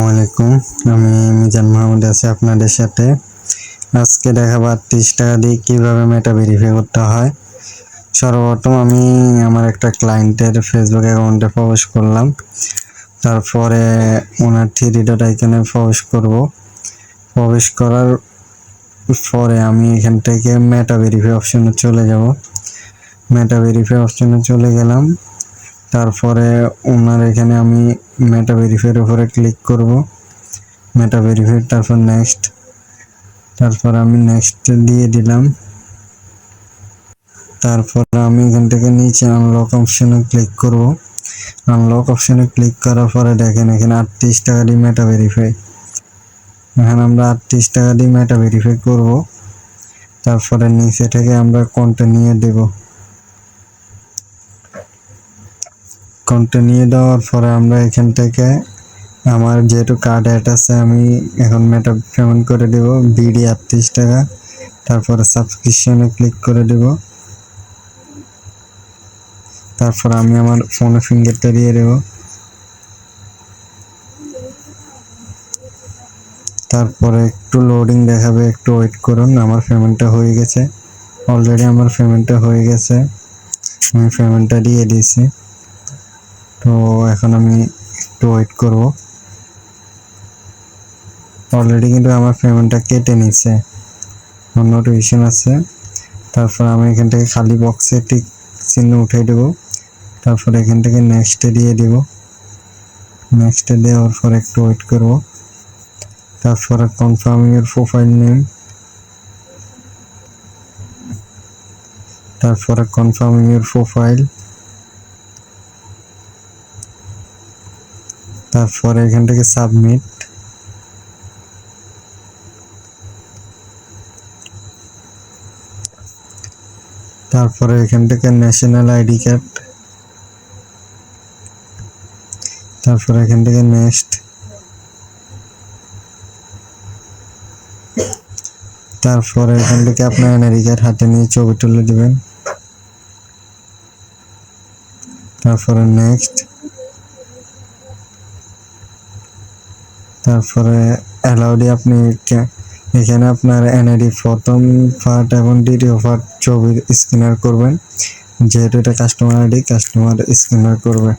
আসসালামাইকুম আমি মিজান মাহমুদ আছি আপনাদের সাথে। আজকে দেখাবো আটত্রিশ টাকা দিয়ে কীভাবে মেটা ভেরিফাই করতে হয়। সর্বপ্রথম আমি আমার একটা ক্লায়েন্টের ফেসবুক অ্যাকাউন্টে প্রবেশ করলাম। তারপরে ওনার থ্রি ডট আইকনে প্রবেশ করব। প্রবেশ করার পরে আমি এখান থেকে মেটা ভেরিফাই অপশনে চলে যাব। মেটা ভেরিফাই অপশনে চলে গেলাম। তারপরে ওনার এখানে আমি মেটা ভেরিফাইয়ের উপরে ক্লিক করব। মেটা ভেরিফাই তারপর নেক্সট তারপর আমি নেক্সট দিয়ে দিলাম। তারপর আমি এখান থেকে নিচে আনলক অপশনে ক্লিক করব। আনলক অপশনে ক্লিক করার পরে দেখেন এখানে আটত্রিশ টাকা দিয়ে মেটা ভেরিফাই এখানে আমরা আটত্রিশ টাকা দিয়ে মেটা ভেরিফাই করব। তারপরে নিচে থেকে আমরা কন্টিনিউ দেব। কন্টিনিউ দেওয়ার পরে আমরা এখান থেকে আমার যেহেতু কার্ড অ্যাড আছে, আমি এখন মেটা পেমেন্ট করে দেব বিডি আটত্রিশ টাকা। তারপরে সাবস্ক্রিপশনে ক্লিক করে দেব। তারপর আমি আমার ফোনে ফিঙ্গারটা দিয়ে দেব। তারপরে একটু লোডিং দেখাবে, একটু ওয়েট করুন, আমার পেমেন্টটা হয়ে গেছে। অলরেডি আমার পেমেন্টটা হয়ে গেছে। আমি পেমেন্টটা দিয়ে দিয়েছি। তো এখন আমি একটু ওয়েট করব। অলরেডি কিন্তু আমার পেমেন্টটা কেটে নিছে নোটিফিকেশন আছে। তারপর আমি এখান থেকে খালি বক্সে টিক চিহ্ন উঠিয়ে দেবো। তারপর এখান থেকে নেক্সটে দিয়ে দিব। নেক্সটে দেওয়ার পর একটু ওয়েট করব। তারপরে কনফার্ম ইউর প্রোফাইল নেম তারপরে কনফার্ম ইউর প্রোফাইল তারপরে এখান থেকে সাবমিট তারপরে এখান থেকে ন্যাশনাল আইডি কার্ড তারপরে এখান থেকে নেক্সট তারপরে এখান থেকে আপনার এনআইডি কার্ড হাতে নিয়ে ছবি তুলে দিবেন। তারপরে নেক্সট তারপরে অ্যালাউডি আপনি এখানে আপনার এনআইডি প্রথম পার্ট এবং দ্বিতীয় পার্ট ছবির স্ক্যানার করবেন। যেহেতু এটা কাস্টমার আইডি কাস্টমার স্ক্যানার করবে।